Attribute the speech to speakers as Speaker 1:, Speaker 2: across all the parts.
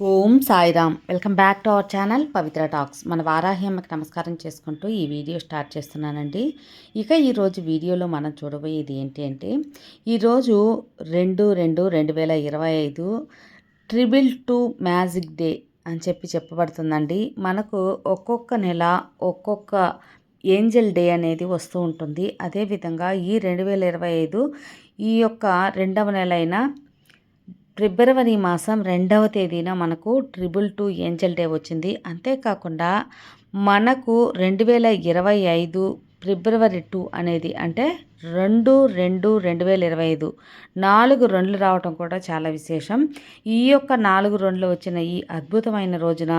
Speaker 1: Om Sairam. Welcome back to our channel Pavitra talks. మన వారాహి అమ్మకి నమస్కారం చేసుకుంటూ ఈ వీడియో స్టార్ట్ చేస్తున్నానండి. ఇక ఈరోజు వీడియోలో మనం చూడబోయేది ఏంటి అంటే ఈరోజు రెండు రెండు రెండు వేల ఇరవై ఐదు ట్రిబుల్ టూ మ్యాజిక్ డే అని చెప్పి చెప్పబడుతుందండి. మనకు ఒక్కొక్క నెల ఒక్కొక్క ఏంజల్ డే అనేది వస్తూ ఉంటుంది. అదేవిధంగా ఈ రెండు వేల ఇరవై ఐదు ఈ యొక్క రెండవ నెల అయిన ఫిబ్రవరి మాసం రెండవ తేదీన మనకు ట్రిపుల్ టూ ఏంజల్ డే వచ్చింది. అంతేకాకుండా మనకు రెండు వేల ఇరవై ఐదు ఫిబ్రవరి టూ అనేది అంటే రెండు రెండు రెండు వేల ఇరవై ఐదు. నాలుగు రెండ్లు రావటం కూడా చాలా విశేషం. ఈ యొక్క నాలుగు రెండ్లు వచ్చిన ఈ అద్భుతమైన రోజున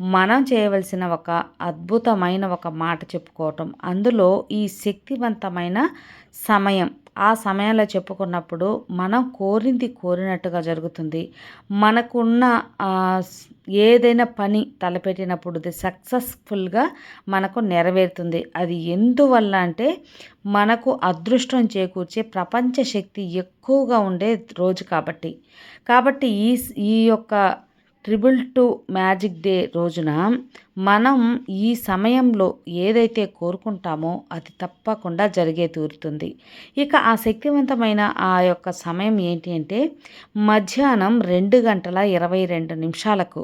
Speaker 1: మనం చేయవలసిన ఒక అద్భుతమైన ఒక మాట చెప్పుకోవటం. అందులో ఈ శక్తివంతమైన సమయం ఆ సమయంలో చెప్పుకున్నప్పుడు మనం కోరింది కోరినట్టుగా జరుగుతుంది. మనకున్న ఏదైనా పని తలపెట్టినప్పుడు అది సక్సెస్ఫుల్గా మనకు నెరవేరుతుంది. అది ఎందువల్ల అంటే మనకు అదృష్టం చేకూర్చే ప్రపంచ శక్తి ఎక్కువగా ఉండే రోజు కాబట్టి. కాబట్టి ఈ ఈ యొక్క ట్రిపుల్ టూ మ్యాజిక్ డే రోజున మనం ఈ సమయంలో ఏదైతే కోరుకుంటామో అది తప్పకుండా జరిగే తీరుతుంది. ఇక ఆ శక్తివంతమైన ఆ యొక్క సమయం ఏంటి అంటే మధ్యాహ్నం రెండు గంటల ఇరవై రెండు నిమిషాలకు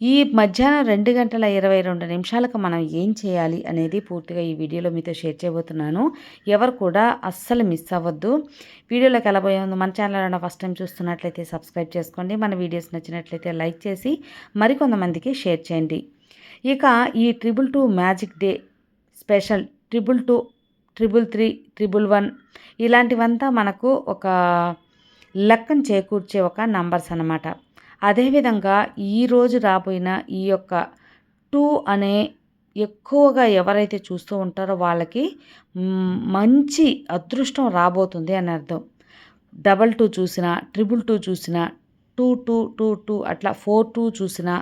Speaker 1: ఈ మధ్యాహ్నం రెండు గంటల ఇరవై రెండు నిమిషాలకు మనం ఏం చేయాలి అనేది పూర్తిగా ఈ వీడియోలో మీతో షేర్ చేయబోతున్నాను. ఎవరు కూడా అస్సలు మిస్ అవ్వద్దు. వీడియోలోకి వెళ్ళబోయే ముందు మన ఛానల్ ఫస్ట్ టైం చూస్తున్నట్లయితే సబ్స్క్రైబ్ చేసుకోండి. మన వీడియోస్ నచ్చినట్లయితే లైక్ చేసి మరికొంతమందికి షేర్ చేయండి. ఇక ఈ triple two magic day special triple two triple three triple one ఇలాంటివంతా మనకు ఒక లెక్కను చేకూర్చే ఒక నంబర్స్ అన్నమాట. అదేవిధంగా ఈరోజు రాబోయిన ఈ యొక్క టూ అనే ఎక్కువగా ఎవరైతే చూస్తూ ఉంటారో వాళ్ళకి మంచి అదృష్టం రాబోతుంది అని అర్థం. డబల్ టూ చూసినా ట్రిపుల్ టూ చూసినా టూ టూ టూ టూ అట్లా ఫోర్ టూ చూసినా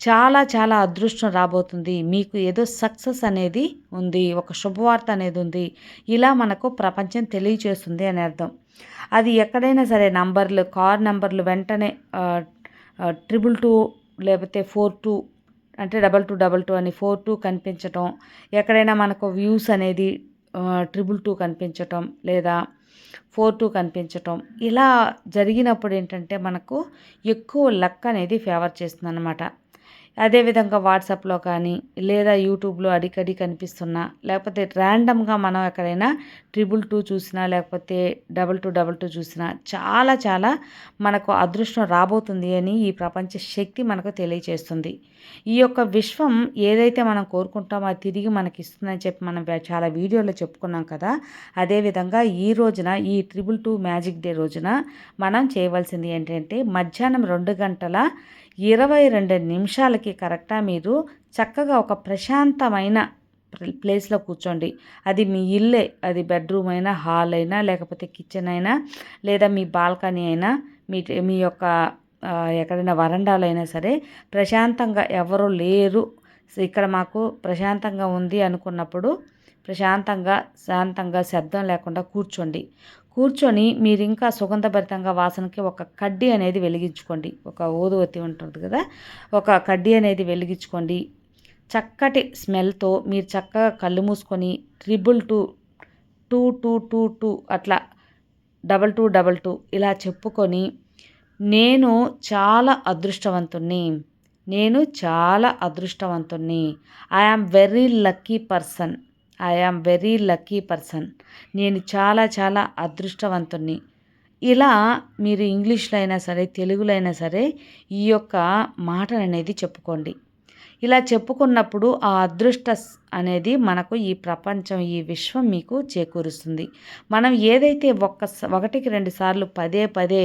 Speaker 1: చాలా చాలా అదృష్టం రాబోతుంది. మీకు ఏదో సక్సెస్ అనేది ఉంది ఒక శుభవార్త అనేది ఉంది. ఇలా మనకు ప్రపంచం తెలియచేస్తుంది అని అర్థం. అది ఎక్కడైనా సరే నంబర్లు కార్ నంబర్లు వెంటనే ట్రిపుల్ టూ లేకపోతే ఫోర్ టూ అంటే డబల్ టూ డబల్ టూ అని ఫోర్ టూ కనిపించటం ఎక్కడైనా మనకు వ్యూస్ అనేది ట్రిపుల్ టూ కనిపించటం లేదా ఫోర్ టూ కనిపించటం ఇలా జరిగినప్పుడు ఏంటంటే మనకు ఎక్కువ లక్ అనేది ఫేవర్ చేస్తుంది అనమాట అదేవిధంగా వాట్సాప్లో కానీ లేదా యూట్యూబ్లో అడికడి కనిపిస్తున్నా లేకపోతే ర్యాండమ్గా మనం ఎక్కడైనా ట్రిపుల్ టూ చూసినా లేకపోతే డబల్ టూ డబల్ టూ చూసినా చాలా చాలా మనకు అదృష్టం రాబోతుంది అని ఈ ప్రపంచ శక్తి మనకు తెలియజేస్తుంది ఈ యొక్క విశ్వం ఏదైతే మనం కోరుకుంటామో అది తిరిగి మనకి ఇస్తుందని చెప్పి మనం చాలా వీడియోలో చెప్పుకున్నాం కదా అదేవిధంగా ఈ రోజున ఈ ట్రిపుల్ టూ మ్యాజిక్ డే రోజున మనం చేయవలసింది ఏంటంటే మధ్యాహ్నం రెండు గంటల ఇరవై రెండు నిమిషాలకి కరెక్ట్గా మీరు చక్కగా ఒక ప్రశాంతమైన ప్లేస్లో కూర్చోండి. అది మీ ఇల్లే అది బెడ్రూమ్ అయినా హాల్ అయినా లేకపోతే కిచెన్ అయినా లేదా మీ బాల్కనీ అయినా మీ మీ యొక్క ఎక్కడైనా వరండాలో అయినా సరే ప్రశాంతంగా ఎవరు లేరు. ఇక్కడ మాకు ప్రశాంతంగా ఉంది అనుకున్నప్పుడు ప్రశాంతంగా శాంతంగా శబ్దం లేకుండా కూర్చోండి. కూర్చొని మీరు ఇంకా సుగంధభరితంగా వాసనకి ఒక కడ్డీ అనేది వెలిగించుకోండి. ఒక ఊదువత్తి ఉంటుంది కదా ఒక కడ్డీ అనేది వెలిగించుకోండి. చక్కటి స్మెల్తో మీరు చక్కగా కళ్ళు మూసుకొని triple two two two two two అట్లా డబల్ టూ డబల్ టూ ఇలా చెప్పుకొని నేను చాలా అదృష్టవంతుణ్ణి. నేను చాలా అదృష్టవంతుణ్ణి. I am very lucky person. I am very lucky person నేను చాలా చాలా అదృష్టవంతుణ్ణి. ఇలా మీరు ఇంగ్లీష్లో అయినా సరే తెలుగులో అయినా సరే ఈ యొక్క మాటలు అనేది చెప్పుకోండి. ఇలా చెప్పుకున్నప్పుడు ఆ అదృష్ట అనేది మనకు ఈ ప్రపంచం ఈ విశ్వం మీకు చేకూరుస్తుంది. మనం ఏదైతే ఒక్క ఒకటికి రెండు సార్లు పదే పదే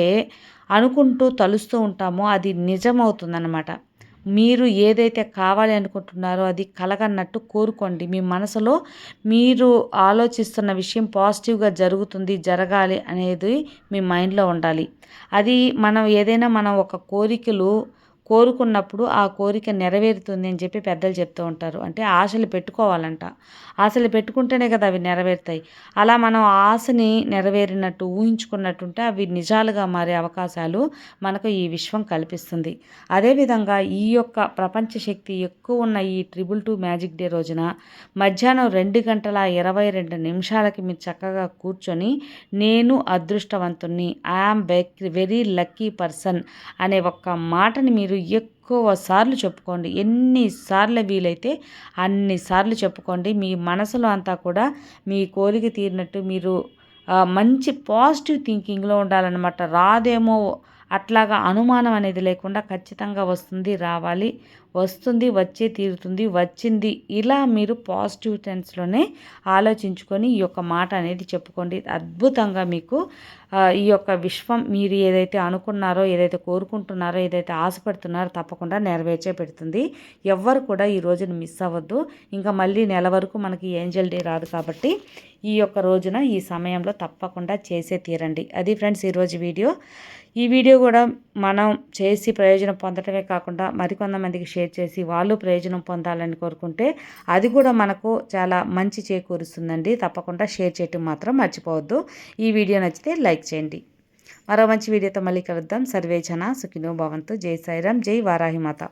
Speaker 1: అనుకుంటూ తలుస్తూ ఉంటామో అది నిజమవుతుందన్నమాట. మీరు ఏదైతే కావాలి అనుకుంటున్నారో అది కలగన్నట్టు కోరుకోండి. మీ మనసులో మీరు ఆలోచిస్తున్న విషయం పాజిటివ్గా జరుగుతుంది జరగాలి అనేది మీ మైండ్లో ఉండాలి. అది మనం ఏదైనా మనం ఒక కోరికలు కోరుకున్నప్పుడు ఆ కోరిక నెరవేరుతుంది అని చెప్పి పెద్దలు చెప్తూ ఉంటారు. అంటే ఆశలు పెట్టుకోవాలంట. ఆశలు పెట్టుకుంటేనే కదా అవి నెరవేరుతాయి. అలా మనం ఆశని నెరవేరినట్టు ఊహించుకున్నట్టుంటే అవి నిజాలుగా మారే అవకాశాలు మనకు ఈ విశ్వం కల్పిస్తుంది. అదేవిధంగా ఈ యొక్క ప్రపంచ శక్తి ఎక్కువ ఉన్న ఈ ట్రిబుల్ టూ మ్యాజిక్ డే రోజున మధ్యాహ్నం రెండు గంటల ఇరవై రెండు నిమిషాలకి మీరు చక్కగా కూర్చొని నేను అదృష్టవంతుణ్ణి I am very lucky person అనే ఒక్క మాటని మీరు ఎక్కువ సార్లు చెప్పుకోండి. ఎన్నిసార్లు వీలైతే అన్నిసార్లు చెప్పుకోండి. మీ మనసులో అంతా కూడా మీ కోరిక తీరినట్టు మీరు మంచి పాజిటివ్ థింకింగ్లో ఉండాలన్నమాట. రాదేమో అట్లాగా అనుమానం అనేది లేకుండా ఖచ్చితంగా వస్తుంది రావాలి. వస్తుంది వచ్చే తీరుతుంది వచ్చింది. ఇలా మీరు పాజిటివ్ టెన్స్లోనే ఆలోచించుకొని ఈ యొక్క మాట అనేది చెప్పుకోండి. అద్భుతంగా మీకు ఈ యొక్క విశ్వం మీరు ఏదైతే అనుకున్నారో ఏదైతే కోరుకుంటున్నారో ఏదైతే ఆశపడుతున్నారో తప్పకుండా నెరవేర్చే పెడుతుంది. ఎవ్వరు కూడా ఈ రోజును మిస్ అవ్వద్దు. ఇంకా మళ్ళీ నెల వరకు మనకి ఏంజల్ డే రాదు కాబట్టి ఈ యొక్క రోజున ఈ సమయంలో తప్పకుండా చేసే తీరండి. అది ఫ్రెండ్స్ ఈరోజు వీడియో. ఈ వీడియో కూడా మనం చేసి ప్రయోజనం పొందటమే కాకుండా మరికొంతమందికి షేర్ చేసి వాళ్ళు ప్రయోజనం పొందాలని కోరుకుంటే అది కూడా మనకు చాలా మంచి చేకూరుస్తుందండి. తప్పకుండా షేర్ చేయటం మాత్రం మర్చిపోవద్దు. ఈ వీడియో నచ్చితే లైక్ చేయండి. మరో మంచి వీడియోతో మళ్ళీ కలుద్దాం. సర్వేజన సుఖినో భవంతు. జై సాయిరామ్. జై వారాహిమాత